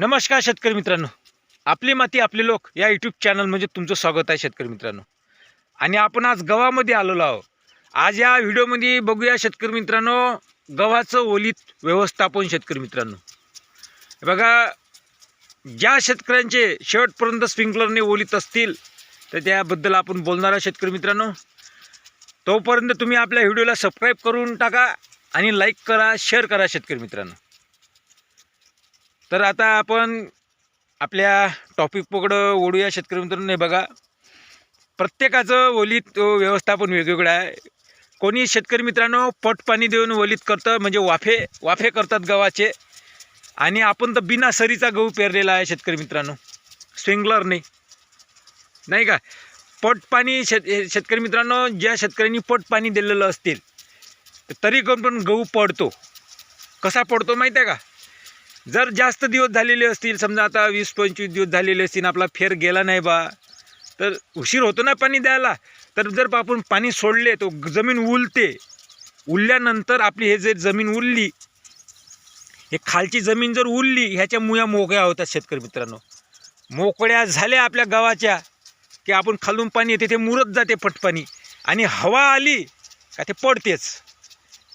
नमस्कार शेतकरी मित्रांनो. आपली माती आपले लोक या यूट्यूब चॅनल म्हणजे तुमचं स्वागत आहे शेतकरी मित्रांनो. आणि आपण आज गव्हामध्ये आलेलो आहोत. आज या व्हिडिओमध्ये बघूया शेतकरी मित्रांनो गव्हाचं ओलीत व्यवस्थापन शेतकरी मित्रांनो. बघा ज्या शेतकऱ्यांचे शेवटपर्यंत स्प्रिंकलरने ओलीत असतील तर त्याबद्दल आपण बोलणार आहोत शेतकरी मित्रांनो. तोपर्यंत तुम्ही आपल्या व्हिडिओला सबस्क्राईब करून टाका आणि लाईक करा शेअर करा शेतकरी मित्रांनो. तर आता आपण आपल्या टॉपिक पकडं ओढूया शेतकरी मित्रांनो. बघा प्रत्येकाचं ओलीत व्यवस्थापन वेगवेगळं आहे. कोणी शेतकरी मित्रांनो पट पाणी देऊन ओलीत करतं म्हणजे वाफे वाफे करतात गव्हाचे. आणि आपण तर बिना सरीचा गहू पेरलेला आहे शेतकरी मित्रांनो. स्प्रिंकलरने नाही का? पट पाणी शेत शेतकरी मित्रांनो ज्या शेतकऱ्यांनी पट पाणी दिलेलं असतील तरी करून पण गहू पडतो. कसा पडतो माहीत आहे का? जर जास्त दिवस झालेले असतील समजा आता वीस पंचवीस दिवस झालेले असतील आपला फेर गेला नाही बा तर उशीर होतो ना पाणी द्यायला. तर जर आपण पाणी सोडले तो जमीन उलते उरल्यानंतर आपली हे जे जमीन उरली हे खालची जमीन जर उरली ह्याच्या मुया मोकळ्या होतात शेतकरी मित्रांनो. मोकळ्या झाल्या आपल्या गावाच्या की आपण खालून पाणी येते ते मुरत जाते पटपाणी. आणि हवा आली का ते पडतेच.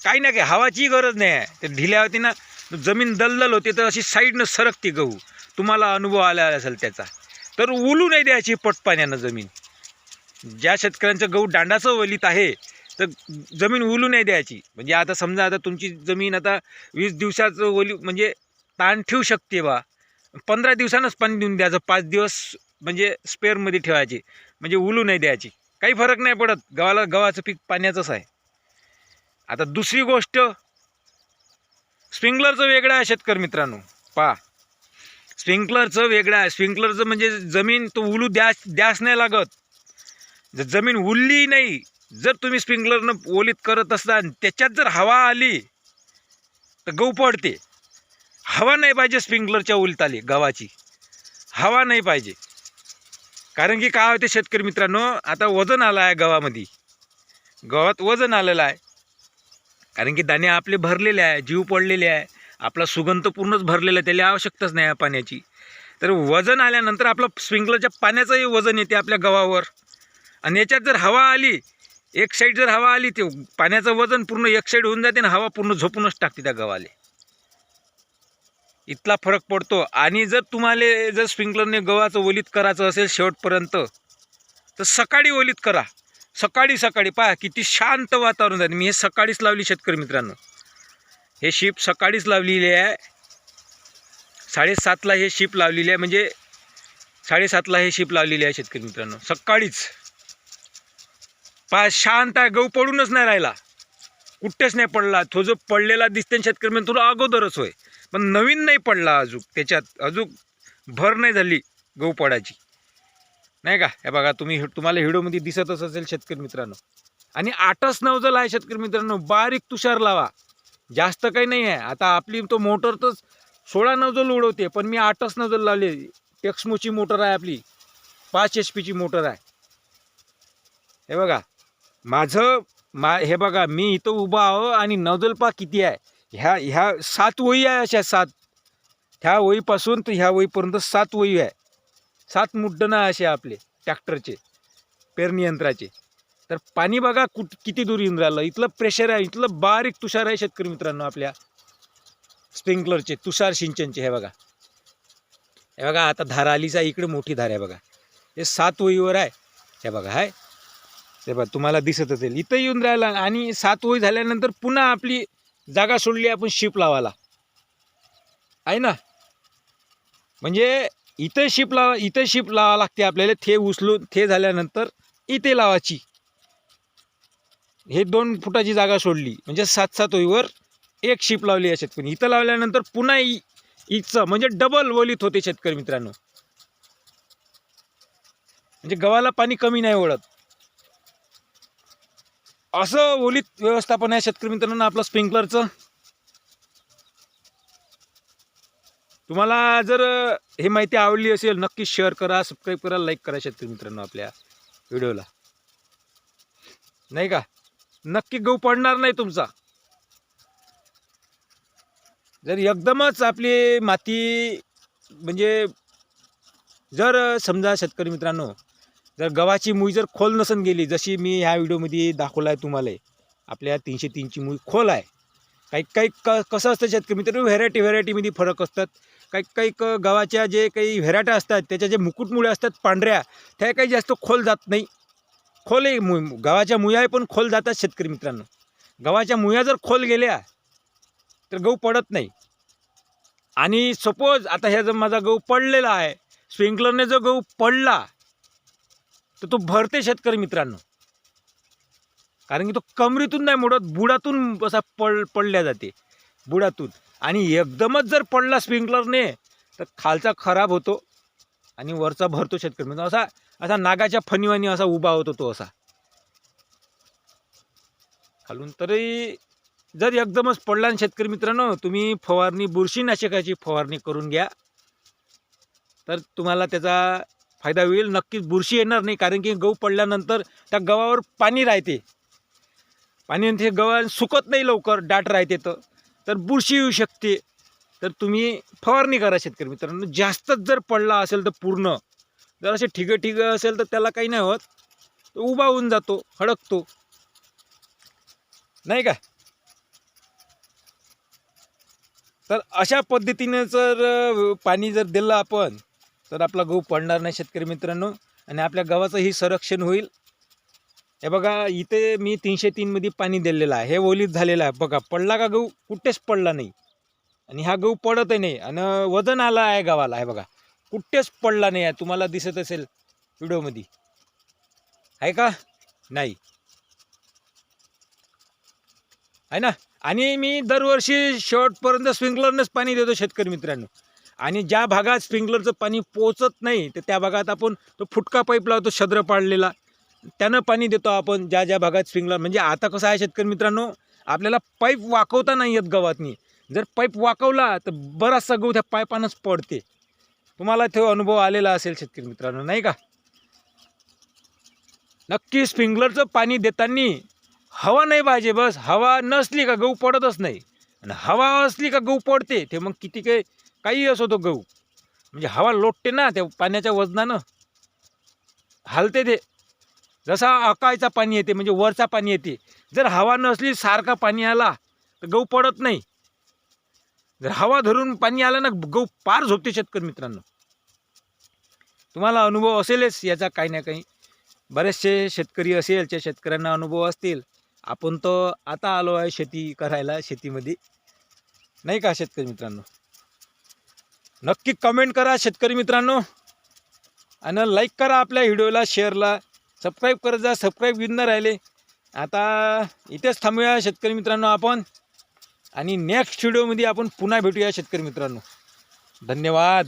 काही ना काही हवाची गरज नाही आहे. ते ढिल्या होती ना जमीन दलदल होते तर अशी साईडनं सरकते गहू. तुम्हाला अनुभव आला असेल त्याचा. तर उलू नाही द्यायची पटपाण्यानं जमीन. ज्या शेतकऱ्यांचं गहू दांडाचं वलीत आहे तर जमीन उलू नाही द्यायची. म्हणजे आता समजा आता तुमची जमीन आता वीस दिवसाचं ओली म्हणजे ताण ठेवू शकते बा. पंधरा दिवसानंच पाणी देऊन द्यायचं पाच दिवस म्हणजे स्पेअरमध्ये ठेवायची. म्हणजे उलू नाही द्यायची. काही फरक नाही पडत. गव्हाला गव्हाचं पीक पाण्याचंच आहे. आता दुसरी गोष्ट स्प्रिंकलरचं वेगळं आहे शेतकरी मित्रांनो. पा स्प्रिंकलरचं वेगळं आहे. स्प्रिंकलरचं म्हणजे जमीन तो उलू द्यास द्यास नाही लागत. जर जमीन उरली नाही जर तुम्ही स्प्रिंकलरनं ओलीत करत असता त्याच्यात जर हवा आली तर गहू पडते. हवा नाही पाहिजे स्प्रिंकलरच्या उलताली गव्हाची. हवा नाही पाहिजे. कारण की काय होते शेतकरी मित्रांनो आता वजन आलं आहे गव्हामध्ये. गव्हात वजन आलेलं आहे. कारण की दाणे आपले भरलेले आहे जीव पडलेले आहे. आपला सुगंध पूर्णच भरलेला आहे त्याला आवश्यकताच नाही आहे पाण्याची. तर वजन आल्यानंतर आपलं स्प्रिंकलरच्या पाण्याचंही वजन येते आपल्या गव्हावर. आणि याच्यात जर हवा आली एक साईड जर हवा आली ते पाण्याचं वजन पूर्ण एक साईड होऊन जाते आणि हवा पूर्ण झोपूनच टाकते त्या गव्हाले. इतला फरक पडतो. आणि जर तुम्हाला जर स्प्रिंकलरने गव्हाचं ओलीत करायचं असेल शेवटपर्यंत तर सकाळी ओलीत करा. सकाळी सकाळी पहा किती शांत वातावरण झालं. मी हे सकाळीच लावली शेतकरी मित्रांनो. हे शिप सकाळीच लावलेली आहे. साडेसातला हे शिप लावलेली आहे. म्हणजे साडेसातला हे शिप लावलेली आहे शेतकरी मित्रांनो. सकाळीच. पहा शांत आहे. गहू पडूनच नाही राहिला. कुठेच नाही पडला. तो जो पडलेला दिसते ना शेतकरी म्हणजे तुला अगोदरच होय. पण नवीन नाही पडला अजून. त्याच्यात अजून भर नाही झाली गहू पडायची. नाही का? हे बघा तुम्ही तुम्हाला व्हिडिओमध्ये दिसतच असेल शेतकरी मित्रांनो. आणि आठच नवजल आहे शेतकरी मित्रांनो. बारीक तुषार लावा. जास्त काही नाही आहे. आता आपली तो मोटर तर सोळा नवजल उडवते पण मी आठच नवजल लावले टेक्समोची मोटर आहे आपली. पाच एच पीची मोटर आहे. हे बघा. माझं मा हे बघा मी इथं उभा आहो आणि नवजल पा किती आहे. ह्या ह्या सात वही आहे अशा सात. ह्या वहीपासून तर ह्या वहीपर्यंत सात वही आहे. सात मुड्डणं असे आपले ट्रॅक्टरचे पेरणी यंत्राचे. तर पाणी बघा कुठ किती दूर येऊन राहिलं. इथलं प्रेशर आहे इथलं बारीक तुषार आहे शेतकरी मित्रांनो आपल्या. स्प्रिंकलरचे तुषार सिंचनचे हे बघा. हे बघा आता धार आलीचा इकडे मोठी धार आहे बघा. हे सात वहीवर आहे. हे बघा आहे ते बघा तुम्हाला दिसत असेल. इथं येऊन राहिला आणि सात वही झाल्यानंतर पुन्हा आपली जागा सोडली आपण शिप लावायला. आहे ना? म्हणजे इथं शिप लावा इथं शिप लावा लागते आपल्याला. थे उचलून थे झाल्यानंतर इथे लावायची. हे दोन फुटाची जागा सोडली. म्हणजे सात सात ओळीवर एक शिप लावली या शेतकरी. इथं लावल्यानंतर पुन्हा इथचं म्हणजे डबल ओलीत होते शेतकरी मित्रांनो. म्हणजे गव्हाला पाणी कमी नाही ओळत असं ओलीत व्यवस्थापन आहे शेतकरी मित्रांनो आपलं स्प्रिंकलरचं. तुम्हाला जर हे माहिती आवडली असेल नक्की शेअर करा सबस्क्राईब करा लाईक करा शेतकरी मित्रांनो आपल्या व्हिडिओला नाही का? नक्की गहू पडणार नाही तुमचा. जर एकदमच आपली माती म्हणजे जर समजा शेतकरी मित्रांनो जर गव्हाची मुळी जर खोल नसन गेली जशी मी ह्या व्हिडिओमध्ये दाखवला आहे तुम्हाला आपल्या तीनशे तीनची मुई खोल आहे. काही काही क कसं असतं शेतकरी मित्र व्हेरायटी व्हेरायटीमध्ये फरक असतात. काही काही क गव्हाच्या जे काही व्हेरायट्या असतात त्याच्या जे मुकुटमुळे असतात पांढऱ्या त्या काही जास्त खोल जात नाही. खोल मु गव्हाच्या मुया पण खोल जातात शेतकरी मित्रांनो. गव्हाच्या मुया जर खोल गेल्या तर गहू पडत नाही. आणि सपोज आता ह्या जर माझा गहू पडलेला आहे स्प्रिंकलरने जो गहू पडला तर तो भरते शेतकरी मित्रांनो. कारण की तो कमरीतून नाही मोडत बुडातून असा पड पडल्या जाते. बुडातून. आणि एकदमच जर पडला स्प्रिंकलरने तर खालचा खराब होतो आणि वरचा भरतो शेतकरी. म्हणजे असा असा नागाच्या फणीवानी असा उभा होतो तो असा. खालून तरी जर एकदमच पडला ना शेतकरी मित्रांनो तुम्ही फवारणी बुरशीनाशकाची फवारणी करून घ्या. तर तुम्हाला त्याचा फायदा होईल. नक्कीच बुरशी येणार नाही कारण की गहू पडल्यानंतर त्या गव्हावर पाणी राहते. पाणी ते गव्हा सुकत नाही लवकर डाट राहते तर. बुरशी येऊ शकते. तर तुम्ही फवारणी करा शेतकरी मित्रांनो. जास्तच जर पडला असेल तर पूर्ण. जर असे ठिगं ठिगं असेल तर त्याला काही नाही होत. तो उभा होऊन जातो हडकतो. नाही का? तर अशा पद्धतीने जर पाणी जर दिलं आपण तर आपला गहू पडणार नाही शेतकरी मित्रांनो. आणि आपल्या गव्हाचंही संरक्षण होईल. हे बघा इथे मी तीनशे तीनमध्ये पाणी दिलेलं आहे. हे ओलीत झालेलं आहे. बघा पडला का गहू? कुठेच पडला नाही. आणि हा गहू पडतही नाही. आणि वजन आलं आहे गावाला. हे बघा कुठेच पडला नाही आहे. तुम्हाला दिसत असेल व्हिडिओमध्ये. आहे का? नाही. आहे ना? आणि मी दरवर्षी शेवटपर्यंत स्प्रिंकलरनंच पाणी देतो शेतकरी मित्रांनो. आणि ज्या भागात स्प्रिंकलरचं पाणी पोचत नाही तर त्या भागात आपण तो फुटका पाईप लावतो छद्र पाडलेला. त्यानं पाणी देतो आपण ज्या ज्या भागात स्प्रिंकलर म्हणजे आता कसं आहे शेतकरी मित्रांनो आपल्याला पाईप वाकवता नाही येत गव्हातनी जर पाईप वाकवला तर बराचसा गहू त्या पाईपानंच पडते. तुम्हाला तो अनुभव आलेला असेल शेतकरी मित्रांनो नाही का? नक्की स्प्रिंकलरचं पाणी देताना हवा नाही पाहिजे बस. हवा नसली का गहू पडतच नाही. आणि हवा असली का गहू पडते ते मग किती काही काही असो तो गहू. म्हणजे हवा लोटते ना त्या पाण्याच्या वजनानं. हालते ते. जसा अकाळचा पाणी येते म्हणजे वरचा पाणी येते. जर हवा नसली सारखा पाणी आला तर गहू पडत नाही. जर हवा धरून पाणी आलं ना गहू पार झोपते शेतकरी मित्रांनो. तुम्हाला अनुभव असेलच याचा काही ना काही. बरेचसे शेतकरी असेल त्या शेतकऱ्यांना अनुभव असतील. आपण तर आता आलो आहे शेती करायला शेतीमध्ये. नाही का शेतकरी मित्रांनो? नक्की कमेंट करा शेतकरी मित्रांनो. आणि लाईक करा आपल्या व्हिडिओला शेअरला सबस्क्राईब करत जा सबस्क्राईब घेऊन राहिले. आता इथेच थांबूया शेतकरी मित्रांनो आपण. आणि नेक्स्ट व्हिडिओमध्ये आपण पुन्हा भेटूया शेतकरी मित्रांनो. धन्यवाद.